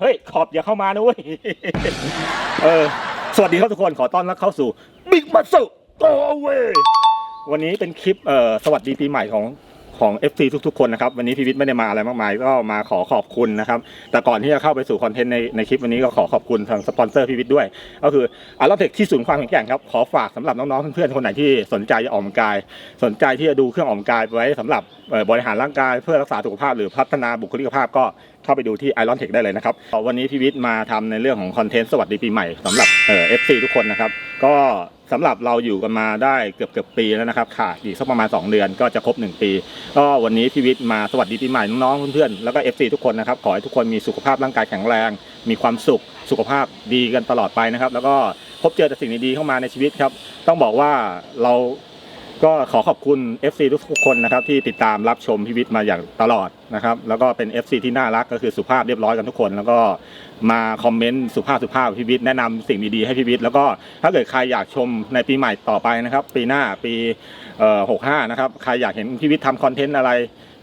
เฮ้ย ขอบอย่าเข้ามานะเว้ย เออ สวัสดีครับทุกคน ขอต้อนรับเข้าสู่ Big Muscle Go Away วันนี้เป็นคลิปเอ่อสวัสดีปีใหม่ของ ของ FC ทุกๆ คนนะครับ วันนี้พีวิทย์ไม่ได้มาอะไรมากมาย ก็มาขอขอบคุณนะครับ แต่ก่อนที่จะเข้าไปสู่คอนเทนต์ในในคลิปวันนี้ก็ขอขอบคุณทางสปอนเซอร์พีวิทย์ด้วย ก็คืออาร์เทคที่ศูนย์ความแข็งแกร่งครับ ขอฝากสำหรับน้องๆ เพื่อนๆ คนไหนที่สนใจจะออกกำลังกาย สนใจที่จะดูเครื่องออกกำลังกายไว้สำหรับเอ่อบริหารร่างกายเพื่อรักษาสุขภาพหรือพัฒนาบุคลิกภาพก็เข้าไปดูที่ Iron Tech ได้เลยนะครับวันนี้พีวิทย์มาทำในเรื่องของคอนเทนต์สวัสดีปีใหม่สำหรับเอ่อฟซีทุกคนนะครับก็ สำหรับเราอยู่กันมาได้เกือบเกือบปีแล้วนะครับขาดอีกสักประมาณ 2 เดือนก็จะครบ 1 ปี ก็วันนี้พีวิทย์มาสวัสดีปีใหม่น้องๆเพื่อนๆแล้วก็ FC ทุกคนนะครับขอให้ทุกคนมีสุขภาพร่างกายแข็งแรง มีความสุขสุขภาพดีกันตลอดไปนะครับ แล้วก็พบเจอแต่สิ่งดีๆเข้ามาในชีวิตครับ ต้องบอกว่าเรา ก็ขอขอบคุณ FC ทุกคนนะครับที่ติดตามรับชมพิวิทย์มาอย่างตลอดนะครับ แล้วก็เป็น FC ที่น่ารักก็คือสุภาพเรียบร้อยกันทุกคน แล้วก็มาคอมเมนต์สุภาพสุภาพพิวิทย์แนะนำสิ่งดีๆให้พิวิทย์แล้วก็ถ้าเกิดใครอยากชมในปีใหม่ต่อไปนะครับ ปีหน้าปีเอ่อ65นะครับใครอยากเห็นพิวิทย์ทำคอนเทนต์อะไร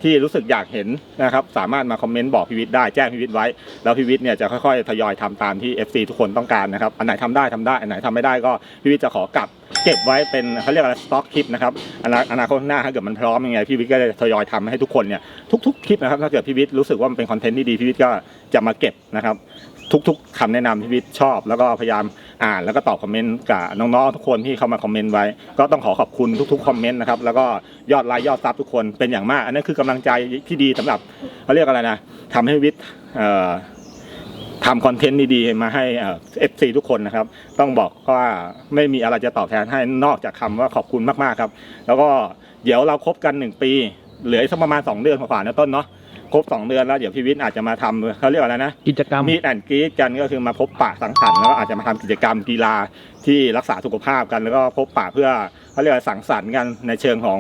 ที่รู้สึกอยากเห็นนะครับสามารถมาคอมเมนต์บอกพิวิทย์ได้แจ้งพิวิทย์ไว้ แล้วพิวิทย์เนี่ยจะค่อยๆทยอยทำตามที่ FC ทุกคนต้องการนะครับอันไหนทำได้ทำได้อันไหนทำไม่ได้ก็พิวิทย์จะขอกลับ เก็บไว้เป็นเขาเรียกอะไรสต็อกคลิปนะครับอนาคตข้างหน้าถ้าเกิดมันพร้อมยังไงพี่วิทย์ก็จะทยอยทำให้ทุกคนเนี่ยทุกๆคลิปนะครับถ้าเกิดพี่วิทย์รู้สึกว่ามันเป็นคอนเทนต์ที่ดีพี่วิทย์ก็จะมาเก็บนะครับทุกๆคำแนะนำพี่วิทย์ชอบ แล้วก็พยายามอ่านแล้วก็ตอบคอมเมนต์กับน้องๆทุกคนที่เข้ามาคอมเมนต์ไว้ ก็ต้องขอขอบคุณทุกๆคอมเมนต์นะครับแล้วก็ยอดไลค์ยอดซับทุกคนเป็นอย่างมาก อันนั้นคือกำลังใจที่ดีสำหรับเขาเรียกอะไรนะทำให้วิทย์ ทำคอนเทนต์ดีๆมาให้เอฟซีทุกคนนะครับ ต้องบอกว่าไม่มีอะไรจะตอบแทนให้นอกจากคำว่าขอบคุณมากๆครับ แล้วก็เดี๋ยวเราครบกันหนึ่งปี เหลืออีกสักประมาณสองเดือนกว่าๆนะต้นเนาะครบสองเดือนแล้วเดี๋ยวพี่วิทย์อาจจะมาทำเขาเรียกอะไรนะกิจกรรมมีดแอนกรีดกันก็คือมาพบปะสังสรรค์แล้วก็อาจจะมาทำกิจกรรมกีฬาที่รักษาสุขภาพกันแล้วก็พบปะเพื่อ เขาเรียกว่าสังสรรค์กันในเชิงของ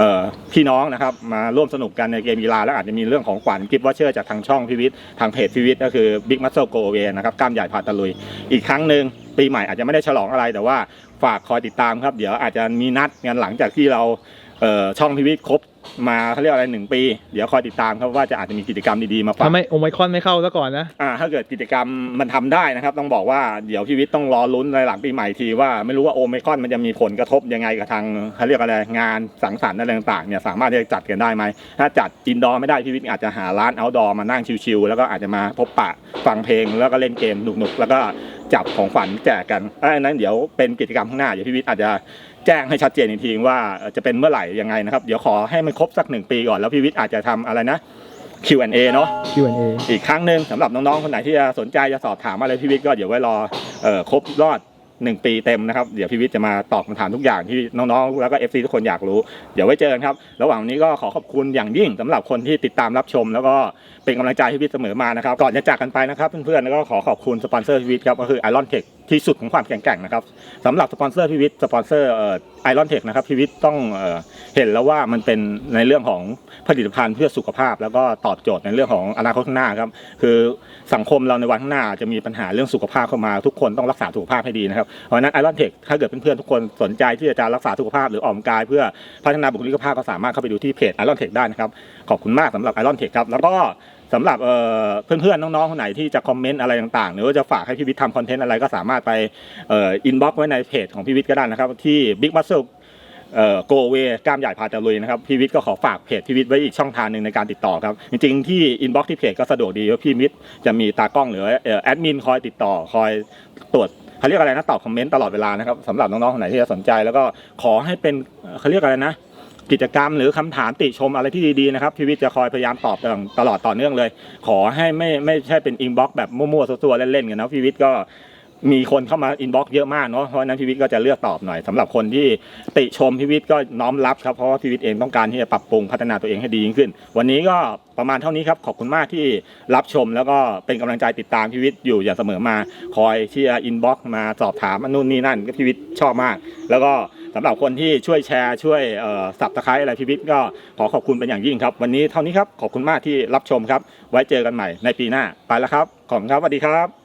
ออพี่น้องนะครับ มาร่วมสนุกกันในเกมกีฬาแล้วอาจจะมีเรื่องของขวัญกิฟต์วอเชอร์จากทางช่องพิวิททางเพจพิวิทก็คือบิ๊กมัสโซโกเวนะครับกล้ามใหญ่พาตะลุย อีกครั้งหนึ่งปีใหม่อาจจะไม่ได้ฉลองอะไรแต่ว่าฝากคอยติดตามครับ เดี๋ยวอาจจะมีนัดกันหลังจากที่เราเช่องพิวิทครบ มาเขาเรียกอะไรหนึ่งปี เดี๋ยวคอยติดตามครับว่าจะอาจจะมีกิจกรรมดีๆมาฝากทำให้โอไมครอนไม่เข้าซะก่อนนะอ่าถ้าเกิดกิจกรรมมันทำได้นะครับ ต้องบอกว่าเดี๋ยวพี่วิทย์ต้องรอลุ้นในหลังปีใหม่ทีว่าไม่รู้ว่าโอไมครอนมันจะมีผลกระทบยังไงกับทางเขาเรียกอะไรงานสังสรรค์อะไรต่างๆเนี่ยสามารถที่จะจัดกันได้ไหมถ้าจัดอินดอร์ไม่ได้พี่วิทย์อาจจะหาร้านเอาท์ดอร์มานั่งชิลๆแล้วก็อาจจะมาพบปะฟังเพลงแล้วก็เล่นเกมหนุกๆแล้วก็ จับของฝันแจกกันอันนั้นเดี๋ยวเป็นกิจกรรมข้างหน้าเดี๋ยวพี่วิทย์อาจจะแจ้งให้ชัดเจนอีกทีว่าเอ่อจะเป็นเมื่อไหร่ยังไงนะครับ เดี๋ยวขอให้มันครบสักหนึ่งปีก่อนแล้วพี่วิทย์อาจจะทำอะไรนะ Q&A เนาะ Q&A อีกครั้งหนึ่งสำหรับน้องๆคนไหนที่จะสนใจจะสอบถามอะไรพี่วิทย์ก็เดี๋ยวไว้รอเอ่อครบรอด หนึ่งปีเต็มนะครับ เดี๋ยวพี่วิทย์จะมาตอบคำถามทุกอย่างที่น้องๆ แล้วก็ FC ทุกคนอยากรู้ เดี๋ยวไว้เจอกันครับ ระหว่างนี้ก็ขอขอบคุณอย่างยิ่งสำหรับคนที่ติดตามรับชม แล้วก็เป็นกำลังใจให้พี่วิทย์เสมอมานะครับ ก่อนจะจากกันไปนะครับเพื่อนๆแล้วก็ขอขอบคุณสปอนเซอร์พี่วิทย์ครับก็คือ Iron Tech ที่ ที่สุดของความแข็งแกร่งนะครับสำหรับสปอนเซอร์พี่วิทสปอนเซอร์เอ่อ Iron Tech นะครับพี่วิทต้องเอเห็นแล้วว่ามันเป็นในเรื่องของผลิตภัณฑ์เพื่อสุขภาพ แล้วก็ตอบโจทย์ในเรื่องของอนาคตข้างหน้าครับคือสังคมเราในวันข้างหน้าจะมีปัญหาเรื่องสุขภาพเข้ามาทุกคนต้องรักษาสุขภาพให้ดีนะครับเพราะฉะนั้นไอรอนเทคถ้าเกิดเพื่อนๆทุกคนสนใจที่จะรักษาสุขภาพหรือออกกำลังกาย เพื่อพัฒนาบุคลิกภาพก็สามารถเข้าไปดูที่เพจไอรอนเทคได้นะครับขอบคุณมากสำหรับไอรอนเทคครับแล้วก็ สำหรับเพื่อนๆน้องๆคนไหนที่จะคอมเมนต์อะไรต่างๆ หรือว่าจะฝากให้พี่วิทย์ทำคอนเทนต์อะไรก็สามารถไปอินบ็อกซ์ไว้ในเพจของพี่วิทย์ก็ได้นะครับ ที่ Big Muscle เอ่อโกเวกล้ามใหญ่พาตะลุยนะครับพี่วิทย์ก็ขอฝากเพจพี่วิทย์ไว้อีกช่องทางหนึ่งในการติดต่อครับ จริงๆที่อินบ็อกซ์ที่เพจก็สะดวกดีว่าพี่วิทย์จะมีตากล้องหรือแอดมินคอยติดต่อคอยตรวจเขาเรียกอะไรนะตอบคอมเมนต์ตลอดเวลานะครับสำหรับน้องๆคนไหนที่จะสนใจ แล้วก็ขอให้เป็นเขาเรียกอะไรนะ กิจกรรมหรือคำถามติชมอะไรที่ดีๆนะครับพี่วิทย์จะคอยพยายามตอบตลอดต่อเนื่องเลย ขอให้ไม่ไม่ใช่เป็นอินบ็อกซ์แบบมั่วๆซัวๆเล่นๆกันนะพี่วิทย์ก็มีคนเข้ามาอินบ็อกซ์เยอะมากเนาะเพราะนั้นพี่วิทย์ก็จะเลือกตอบหน่อยสำหรับคนที่ติชมพี่วิทย์ก็น้อมรับครับเพราะว่าพี่วิทย์เองต้องการที่จะปรับปรุงพัฒนาตัวเองให้ดียิ่งขึ้น วันนี้ก็ประมาณเท่านี้ครับขอบคุณมากที่รับชม แล้วก็เป็นกำลังใจติดตามพี่วิทย์อยู่อย่างเสมอมา คอยที่จะอินบ็อกซ์มาสอบถามนนู่นนี่นั่นก็พี่วิทย์ชอบมาก แล้วก็ สำหรับคนที่ช่วยแชร์ช่วยสับตะไคร้อะไรพี่บิ๊กก็ขอขอบคุณเป็นอย่างยิ่งครับ วันนี้เท่านี้ครับขอบคุณมากที่รับชมครับ ไว้เจอกันใหม่ในปีหน้าไปแล้วครับขอบคุณครับสวัสดีครับ